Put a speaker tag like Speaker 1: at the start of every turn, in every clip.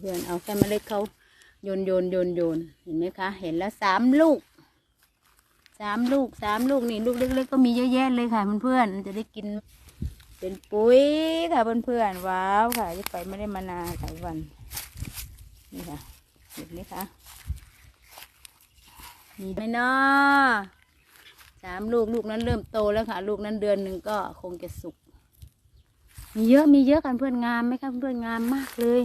Speaker 1: เพื่อนเอาแค่เมล็ดเขาโยนโยนโยนโยนเห็นไหมคะ เห็นแล้วสามลูกสามลูกสามลูกนี่ลูกเล็ก ๆ ก็มีเยอะแยะเลยค่ะเพื่อนๆจะได้กิน เป็นปุ๋ยค่ะเพื่อนๆว้าวค่ะที่ไปไม่ได้มานานหลายวันนี่ค่ะเห็นไหมคะมีไหมเนาะสามลูกลูกนั้นเริ่มโตแล้วค่ะ ลูกนั้นเดือนหนึ่งก็คงจะสุกมีเยอะมีเยอะกันเพื่อนงามไหมคะเพื่อนงามมากเลย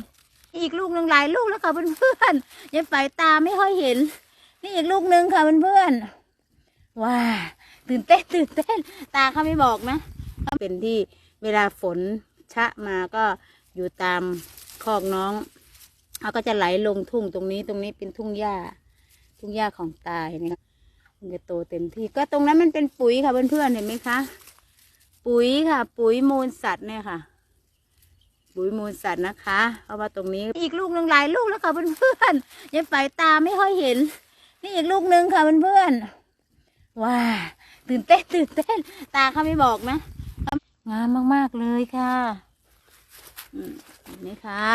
Speaker 1: อีกลูกหนึ่งหลายลูกแล้วค่ะเพื่อนๆยังไฟตาไม่ค่อยเห็น นี่อีกลูกหนึ่งค่ะเพื่อนๆว้าตื่นเต้นตื่นเต้น ตาเขาไม่บอกนะเป็นที่เวลาฝนชะมาก็อยู่ตามคอกน้องเขาก็จะไหลลงทุ่งตรงนี้ตรงนี้เป็นทุ่งหญ้า ทุ่งหญ้าของตาเห็นไหมคะมันจะโตเต็มที่ ก็ตรงนั้นมันเป็นปุ๋ยค่ะเพื่อนๆเห็นไหมคะ ปุ๋ยค่ะ ปุ๋ยมูลสัตว์เนี่ยค่ะ ปุ๋ยมูลสัตว์นะคะเอามาตรงนี้อีกลูกหนึ่งหลายลูกแล้วค่ะเพื่อนๆยังไฟตาไม่ค่อยเห็น นี่อีกลูกหนึ่งค่ะเพื่อนๆว้าตื่นเต้นตื่นเต้น ตาเขาไม่บอกนะงามมากๆเลยค่ะอืมเห็นไหมคะ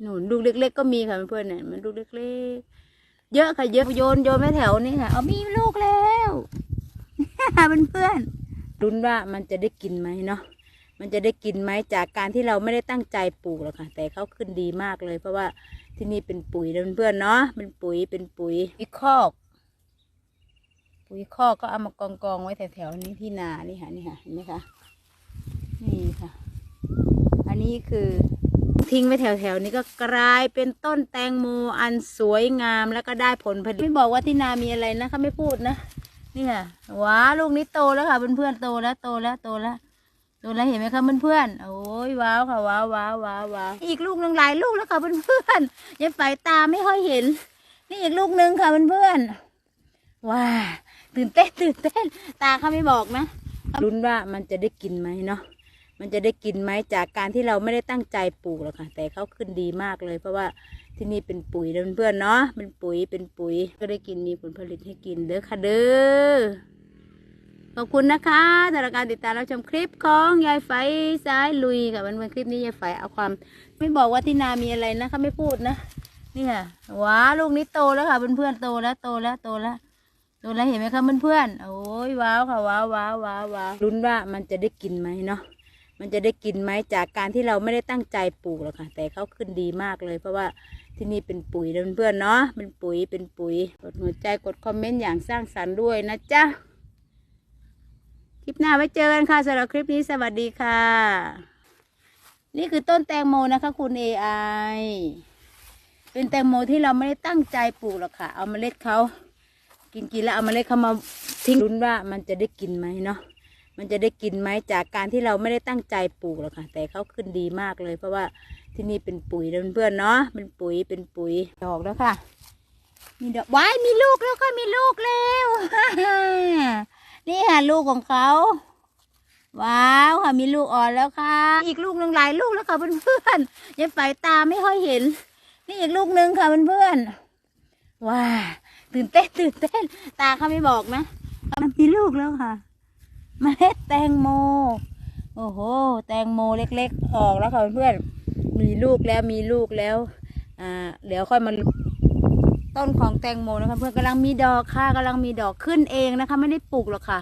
Speaker 1: หนุนลูกเล็ก ๆ ก็มีค่ะเพื่อนๆเนี่ยมันลูกเล็กๆ เยอะค่ะเยอะโยนโยนไม่แถวนี้ค่ะเอามีลูกแล้วเพื่อนๆรุ้นว่ามันจะได้กินไหมเนาะ มันจะได้กินไหมจากการที่เราไม่ได้ตั้งใจปลูกหรอกค่ะ แต่เขาขึ้นดีมากเลย เพราะว่าที่นี่เป็นปุ๋ยเพื่อนๆเนาะเป็นปุ๋ยเป็นปุ๋ยปุ๋ยคอก ปุ๋ยคอกก็เอามากองกองๆไว้แถวๆนี้ที่นานี่ค่ะนี่ค่ะเห็นไหมคะนี่ค่ะ อันนี้คือทิ้งไว้แถวๆนี้ก็กลายเป็นต้นแตงโมอันสวยงามแล้วก็ได้ผลผลิตไม่บอกว่าที่นามีอะไรนะเขาไม่พูดนะนี่ค่ะว้าลูกนี้โตแล้วค่ะเพื่อนๆโตแล้วโตแล้วโตแล้ว โตแล้วเห็นไหมคะเพื่อนๆโอ้ยว้าวค่ะว้าวว้าวว้าวว้าวอีกลูกหนึ่งหลายลูกแล้วค่ะเพื่อนๆยังไฟตาไม่ค่อยเห็น นี่อีกลูกหนึ่งค่ะเพื่อนๆว้าตื่นเต้นตื่นเต้น ตาเขาไม่บอกนะลุ้นว่ามันจะได้กินไหมเนาะมันจะได้กินไหมจากการที่เราไม่ได้ตั้งใจปลูกหรอกค่ะ แต่เขาขึ้นดีมากเลย เพราะว่าที่นี่เป็นปุ๋ยนเพื่อนๆเนาะเป็นปุ๋ยเป็นปุ๋ยก็ได้กินมีผลผลิตให้กินเด้อค่ะเด้อ ขอบคุณนะคะสำหรับการติดตามรับชมคลิปของยายไฟสายลุยค่ะวันวันคลิปนี้ยายไฟเอาความ ไม่บอกว่าที่นามีอะไรนะคะไม่พูดนะนี่ค่ะว้าลูกนี้โตแล้วค่ะเพื่อนๆโตแล้วโตแล้วโตแล้วโตแล้วเห็นไหมคะเพื่อนๆโอ้ยว้าวค่ะว้าวว้าวว้าวว้าวลุ้นว่ามันจะได้กินไหมเนาะมันจะได้กินไหมจากการที่เราไม่ได้ตั้งใจปลูกหรอกค่ะ แต่เขาขึ้นดีมากเลย เพราะว่าที่นี่เป็นปุ๋ยนเพื่อนๆเนาะเป็นปุ๋ยเป็นปุ๋ยกดหัวใจกดคอมเมนต์อย่างสร้างสรรค์ด้วยนะจ๊ะ ลิปหน้าไว้เจอกันค่ะสำหรับคลิปนี้สวัสดีค่ะ นี่คือต้นแตงโมนะคะคุณ AI เป็นแตงโมที่เราไม่ได้ตั้งใจปลูกหรอกค่ะ เอาเมล็ดเขากินกินแล้วเอาเมล็ดเขามาทิ้งลุ้นว่ามันจะได้กินไหมเนาะมันจะได้กินไหมจากการที่เราไม่ได้ตั้งใจปลูกหรอกค่ะ แต่เขาขึ้นดีมากเลย เพราะว่าที่นี่เป็นปุ๋ยนเพื่อนๆเนาะเป็นปุ๋ยเป็นปุ๋ยดอกแล้วค่ะ มีดอกว้ายมีลูกแล้วค่ะมีลูกแล้ว นี่ค่ะลูกของเขา ว้าวค่ะมีลูกอ่อนแล้วค่ะ อีกลูกหนึ่งหลายลูกแล้วค่ะเพื่อนๆยังไฟตาไม่ค่อยเห็น นี่อีกลูกหนึ่งค่ะเพื่อนๆว้าตื่นเต้นตื่นเต้น ตาเขาไม่บอกนะมันมีลูกแล้วค่ะเมล็ดแตงโม โอ้โห แตงโมเล็ก ๆ ออกแล้วค่ะเพื่อนๆมีลูกแล้วมีลูกแล้ว อ่า เดี๋ยวค่อยมา ต้นของแตงโมนะคะเพื่อนกำลังมีดอกค่ะกำลังมีดอกขึ้นเองนะคะ ไม่ได้ปลูกหรอกค่ะ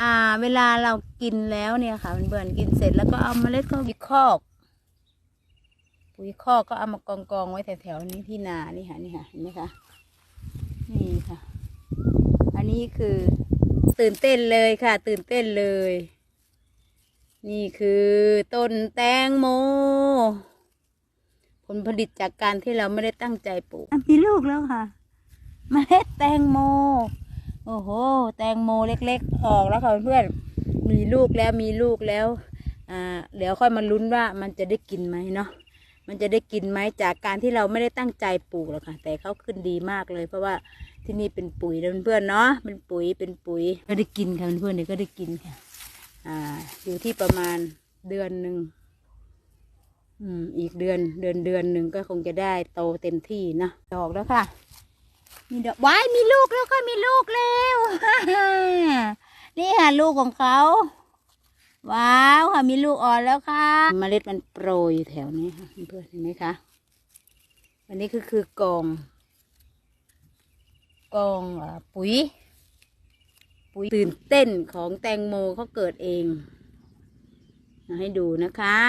Speaker 1: อ่า เวลาเรากินแล้วเนี่ยค่ะเพื่อนๆกินเสร็จแล้วก็เอาเมล็ดเข้าปุ๋ยคอก ปุ๋ยคอกก็เอามากองกองๆไว้แถวๆนี้ที่นานี่ค่ะนี่ค่ะเห็นไหมคะนี่ค่ะ อันนี้คือตื่นเต้นเลยค่ะ ตื่นเต้นเลย นี่คือต้นแตงโมผลผลิตจากการที่เราไม่ได้ตั้งใจปลูกมีลูกแล้วค่ะ เมล็ดแตงโม โอ้โห แตงโมเล็กๆ ออกแล้วค่ะเพื่อนมีลูกแล้วมีลูกแล้ว อ่า เดี๋ยวค่อยมาลุ้นว่ามันจะได้กินไหมเนาะ มันจะได้กินไหมจากการที่เราไม่ได้ตั้งใจปลูกหรอกค่ะ แต่เขาขึ้นดีมากเลย เพราะว่าที่นี่เป็นปุ๋ยนะเพื่อนๆเนาะ เป็นปุ๋ย เป็นปุ๋ย ก็ได้กินค่ะเพื่อนๆเดี๋ยวก็ได้กินค่ะ อ่า อยู่ที่ประมาณเดือนหนึ่งอืม อีกเดือนเดือนเดือนหนึ่งก็คงจะได้โตเต็มที่นะ ดอกแล้วค่ะ มีดอกว้ายมีลูกแล้วค่ะมีลูกแล้วนี่ค่ะลูกของเขาว้าวค่ะมีลูกอ่อนแล้วค่ะเมล็ดมันโปรยแถวนี้ค่ะเพื่อนเห็นไหมคะอันนี้คือคือกองกองปุ๋ย ปุ๋ยตื่นเต้นของแตงโมเขาเกิดเองมาให้ดูนะคะ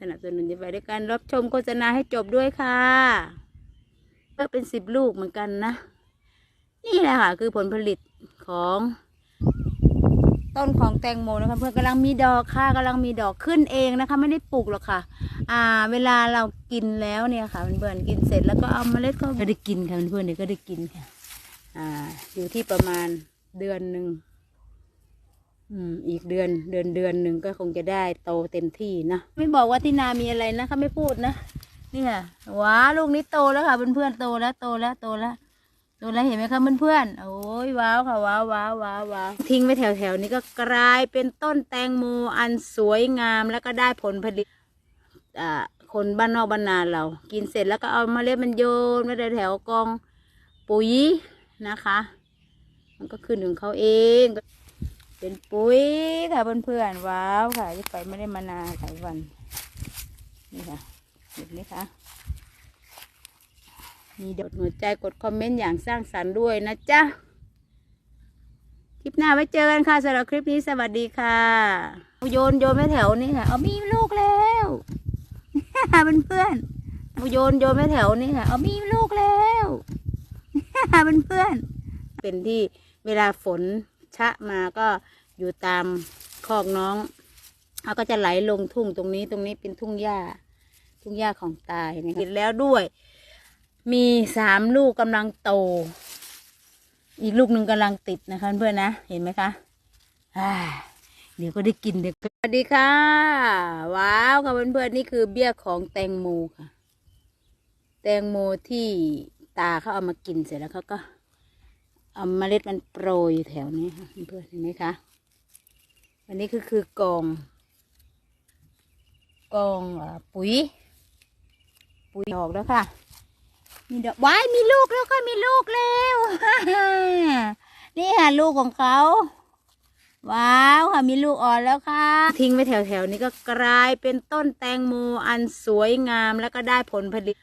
Speaker 1: สนับสนุนไปด้วยกันรับชมโฆษณาให้จบด้วยค่ะ ก็เป็นสิบลูกเหมือนกันนะ นี่แหละค่ะ คือผลผลิตของต้นของแตงโมนะคะเพื่อนกำลังมีดอกค่ะกำลังมีดอกขึ้นเองนะคะ ไม่ได้ปลูกหรอกค่ะ อ่า เวลาเรากินแล้วเนี่ยค่ะเพื่อนๆกินเสร็จแล้วก็เอาเมล็ดก็ก็ได้กินค่ะเพื่อนๆเดี๋ยวก็ได้กินค่ะ อ่า อยู่ที่ประมาณเดือนหนึ่งอืมอีกเดือนเดือนเดือนหนึ่งก็คงจะได้โตเต็มที่นะ ไม่บอกว่าที่นามีอะไรนะคะ ไม่พูดนะ นี่ค่ะว้าลูกนี้โตแล้วค่ะเพื่อนๆโตแล้วโตแล้วโตแล้วโตแล้วเห็นไหมคะเพื่อนๆโอ้ยว้าวค่ะว้าวว้าวว้าวว้าวทิ้งไว้แถวๆนี้ก็กลายเป็นต้นแตงโมอันสวยงามแล้วก็ได้ผลผลิตอ่าคนบ้านนอกบ้านนาเรา กินเสร็จแล้วก็เอามาเล็ดมันโยนไว้แถวกองปุ๋ยนะคะ มันก็ขึ้นของเขาเองเป็นปุ๋ยค่ะเพื่อนๆว้าวค่ะที่ไปไม่ได้มานานหลายวันนี่ค่ะ เห็นไหมคะมีดดหัวใจกดคอมเมนต์อย่างสร้างสรรค์ด้วยนะจ๊ะ คลิปหน้าไว้เจอกันค่ะสำหรับคลิปนี้สวัสดีค่ะ โยนโยนไว้แถวนี้ค่ะ เอามีลูกแล้วเพื่อนโยนโยนไว้แถวนี้ค่ะ เอามีลูกแล้วเพื่อน เป็นที่เวลาฝนชะมาก็อยู่ตามคอกน้องเขาก็จะไหลลงทุ่งตรงนี้ตรงนี้เป็นทุ่งหญ้า ทุ่งหญ้าของตายนะคะติดแล้วด้วย มีสามลูกกำลังโต อีกลูกหนึ่งกำลังติดนะคะเพื่อนๆนะ เห็นไหมคะอ่าเดี๋ยวก็ได้กินเดี๋ยวก็สวัสดีค่ะ ว้าวค่ะเพื่อนๆนี่คือเบี้ยของแตงโมค่ะ แตงโมที่ตาเขาเอามากินเสร็จแล้วเขาก็ เอาเมล็ดมันโปรยอยู่แถวนี้ค่ะเพื่อนๆเห็นไหมคะอันนี้คือคือกอง กองอาปุ๋ย ปุ๋ยออกแล้วค่ะ มีดอกว้ายมีลูกแล้วก็มีลูกแล้วนี่ค่ะลูกของเขา ว้าวค่ะมีลูกอ่อนแล้วค่ะ ทิ้งไว้แถวๆนี้ก็กลายเป็นต้นแตงโมอันสวยงามแล้วก็ได้ผลผลิต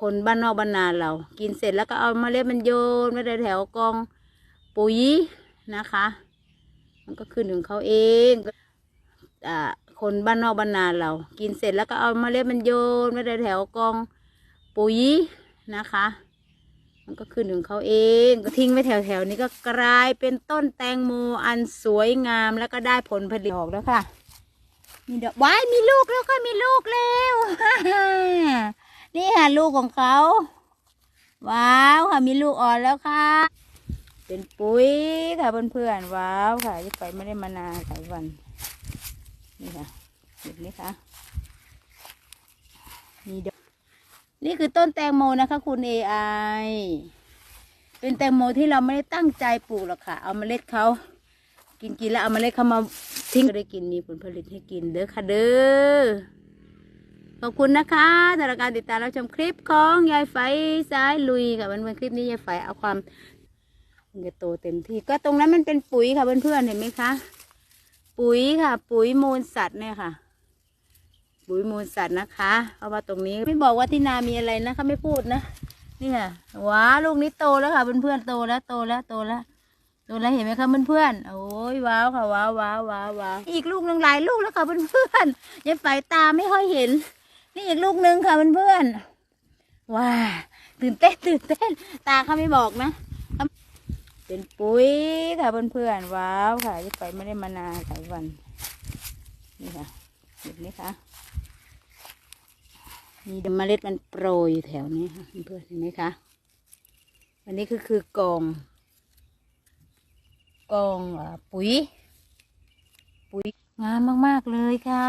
Speaker 1: คนบ้านนอกบ้านนาเรา กินเสร็จแล้วก็เอามาเล็ดมันโยนไว้แถวๆกองปุ๋ยนะคะ มันก็ขึ้นของเขาเองอ่า คนบ้านนอกบ้านนาเรา กินเสร็จแล้วก็เอามาเล็ดมันโยนไว้แถวกองปุ๋ยนะคะ มันก็ขึ้นของเขาเอง ก็ทิ้งไว้แถวๆนี้ก็กลายเป็นต้นแตงโมอันสวยงามแล้วก็ได้ผลผลิตออกแล้วค่ะ มีดอกว้ายมีลูกแล้วก็มีลูกแล้วนี่ค่ะลูกของเขา ว้าวค่ะมีลูกอ่อนแล้วค่ะ เป็นปุ๋ยค่ะเพื่อนๆว้าวค่ะที่ไปไม่ได้มานานหลายวัน นี่ค่ะเห็นไหมคะมีดอกนี่คือต้นแตงโมนะคะคุณเอไอเป็นแตงโมที่เราไม่ได้ตั้งใจปลูกหรอกค่ะ เอาเมล็ดเขากินกินแล้วเอาเมล็ดเขามาทิ้งก็ได้กินมีผลผลิตให้กินเด้อค่ะเด้อขอบคุณนะคะสำหรับการติดตามรับชมคลิปของยายไฟสายลุยค่ะวันวันคลิปนี้ยายไฟเอาความมันจะโตเต็มที่ก็ตรงนั้นมันเป็นปุ๋ยค่ะเพื่อนๆเห็นไหมคะ ปุ๋ยค่ะ ปุ๋ยมูลสัตว์เนี่ยค่ะ ปุ๋ยมูลสัตว์นะคะเพราะว่าตรงนี้ไม่บอกว่าที่นามีอะไรนะคะไม่พูดนะนี่ค่ะว้าลูกนี้โตแล้วค่ะเพื่อนๆโตแล้วโตแล้วโตแล้วโตแล้วเห็นไหมคะเพื่อนๆโอ้ยว้าวค่ะว้าวว้าวว้าวว้าวอีกลูกหนึ่งหลายลูกแล้วค่ะเพื่อนๆยายไฟตาไม่ค่อยเห็น นี่อีกลูกหนึ่งค่ะเพื่อนๆว้าตื่นเต้นตื่นเต้น ตาเขาไม่บอกนะ เป็นปุ๋ยค่ะเพื่อนๆว้าวค่ะที่ไปไม่ได้มานานหลายวัน นี่ค่ะเห็นไหมคะมีเมล็ดมันโปรยอยู่แถวนี้ค่ะเพื่อนๆเห็นไหมคะอันนี้คือคือกองกองปุ๋ย ปุ๋ยงามมากๆเลยค่ะ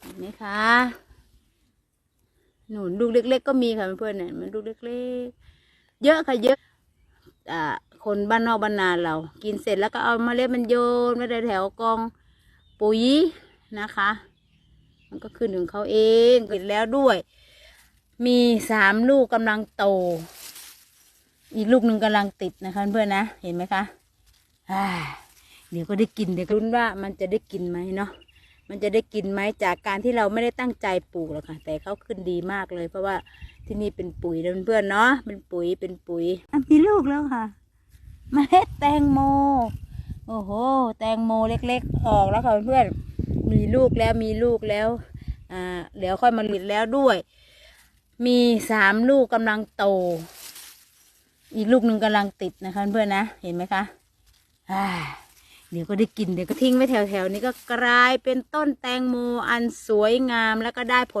Speaker 1: เห็นไหมคะหนุนลูกเล็ก ๆ ก็มีค่ะเพื่อนๆเนี่ยมันลูกเล็ก ๆ เยอะค่ะเยอะ คนบ้านนอกบ้านนาเรา กินเสร็จแล้วก็เอามาเล็ดมันโยนไว้แถวกองปุ๋ยนะคะ มันก็ขึ้นของเขาเองติดแล้วด้วย มีสามลูกกำลังโต อีกลูกหนึ่งกำลังติดนะคะเพื่อนนะ เห็นไหมคะเดี๋ยวก็ได้กินเดี๋ยวรุ้นว่ามันจะได้กินไหมเนาะ มันจะได้กินไหมจากการที่เราไม่ได้ตั้งใจปลูกหรอกค่ะ แต่เขาขึ้นดีมากเลย เพราะว่าที่นี่เป็นปุ๋ยนะเพื่อนๆเนาะเป็นปุ๋ยเป็นปุ๋ยมีลูกแล้วค่ะเมล็ดแตงโม โอ้โห แตงโมเล็กๆ ออกแล้วค่ะเพื่อนๆมีลูกแล้วมีลูกแล้วอ่าเดี๋ยวค่อยมาหลิดแล้วด้วย มีสามลูกกำลังโต อีกลูกหนึ่งกำลังติดนะคะเพื่อนนะเห็นไหมคะอ่า เดี๋ยวก็ได้กินเดี๋ยวก็ทิ้งไว้แถวๆนี้ก็กลายเป็นต้นแตงโมอันสวยงามแล้วก็ได้ผล